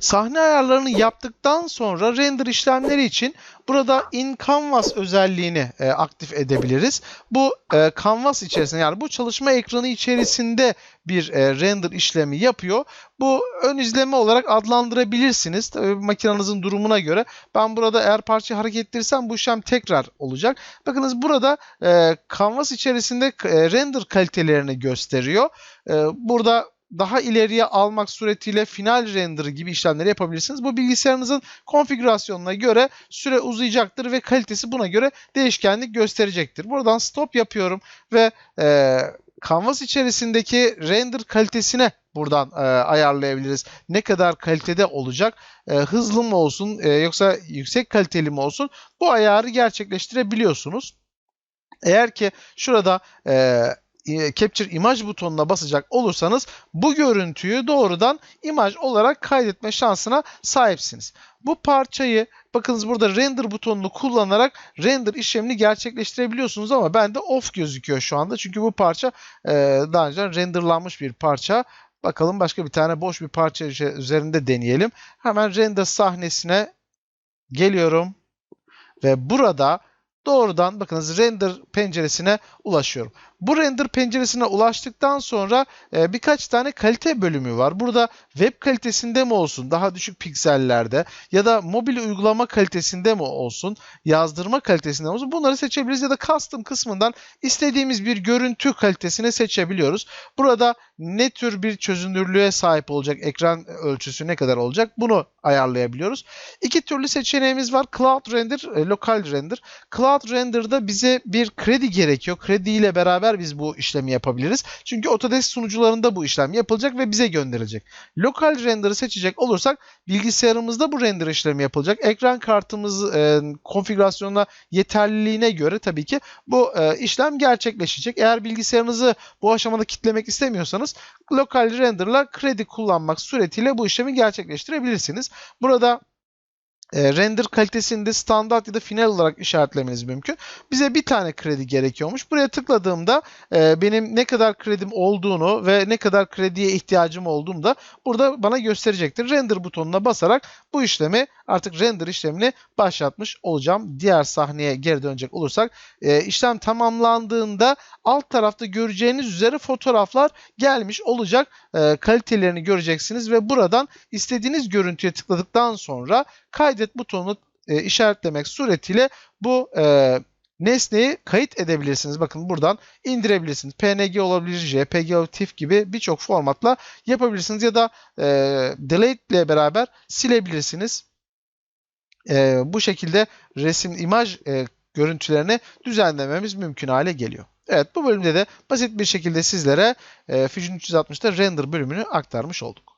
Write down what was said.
Sahne ayarlarını yaptıktan sonra render işlemleri için burada in canvas özelliğini e, aktif edebiliriz. Bu e, canvas içerisinde yani bu çalışma ekranı içerisinde bir e, render işlemi yapıyor. Bu ön izleme olarak adlandırabilirsiniz. Tabii makinenizin durumuna göre. Ben burada eğer parçayı hareket bu işlem tekrar olacak. Bakınız burada e, canvas içerisinde e, render kalitelerini gösteriyor. E, burada daha ileriye almak suretiyle final render gibi işlemleri yapabilirsiniz. Bu bilgisayarınızın konfigürasyonuna göre süre uzayacaktır ve kalitesi buna göre değişkenlik gösterecektir. Buradan stop yapıyorum ve e, Canvas içerisindeki render kalitesine buradan e, ayarlayabiliriz. Ne kadar kalitede olacak? E, hızlı mı olsun e, yoksa yüksek kaliteli mi olsun? Bu ayarı gerçekleştirebiliyorsunuz. Eğer ki şurada e, Capture Image butonuna basacak olursanız bu görüntüyü doğrudan imaj olarak kaydetme şansına sahipsiniz. Bu parçayı bakınız burada render butonunu kullanarak render işlemini gerçekleştirebiliyorsunuz ama bende off gözüküyor şu anda. Çünkü bu parça e, daha önce renderlanmış bir parça. Bakalım başka bir tane boş bir parça üzerinde deneyelim. Hemen render sahnesine geliyorum. Ve burada doğrudan bakınız render penceresine ulaşıyorum. Bu render penceresine ulaştıktan sonra e, birkaç tane kalite bölümü var. Burada web kalitesinde mi olsun, daha düşük piksellerde ya da mobil uygulama kalitesinde mi olsun, yazdırma kalitesinde mi olsun bunları seçebiliriz ya da custom kısmından istediğimiz bir görüntü kalitesini seçebiliyoruz. Burada ne tür bir çözünürlüğe sahip olacak, ekran ölçüsü ne kadar olacak bunu ayarlayabiliyoruz. İki türlü seçeneğimiz var. Cloud Render, e, Local Render. Cloud Render'da bize bir kredi gerekiyor. Kredi ile beraber biz bu işlemi yapabiliriz. Çünkü Autodesk sunucularında bu işlem yapılacak ve bize gönderilecek. Lokal render'ı seçecek olursak bilgisayarımızda bu render işlemi yapılacak. Ekran kartımız e, konfigürasyonuna yeterliliğine göre tabii ki bu e, işlem gerçekleşecek. Eğer bilgisayarınızı bu aşamada kitlemek istemiyorsanız lokal render'la kredi kullanmak suretiyle bu işlemi gerçekleştirebilirsiniz. Burada e, render kalitesini de standart ya da final olarak işaretlemeniz mümkün. Bize bir tane kredi gerekiyormuş. Buraya tıkladığımda e, benim ne kadar kredim olduğunu ve ne kadar krediye ihtiyacım olduğunu da burada bana gösterecektir. Render butonuna basarak bu işlemi artık render işlemini başlatmış olacağım. Diğer sahneye geri dönecek olursak e, işlem tamamlandığında alt tarafta göreceğiniz üzere fotoğraflar gelmiş olacak. E, kalitelerini göreceksiniz ve buradan istediğiniz görüntüye tıkladıktan sonra kaydet butonunu e, işaretlemek suretiyle bu e, nesneyi kayıt edebilirsiniz. Bakın buradan indirebilirsiniz. PNG olabilir, JPG, TIFF gibi birçok formatla yapabilirsiniz ya da e, delete ile beraber silebilirsiniz. E, bu şekilde resim, imaj e, görüntülerini düzenlememiz mümkün hale geliyor. Evet bu bölümde de basit bir şekilde sizlere e, Fusion 360'da render bölümünü aktarmış olduk.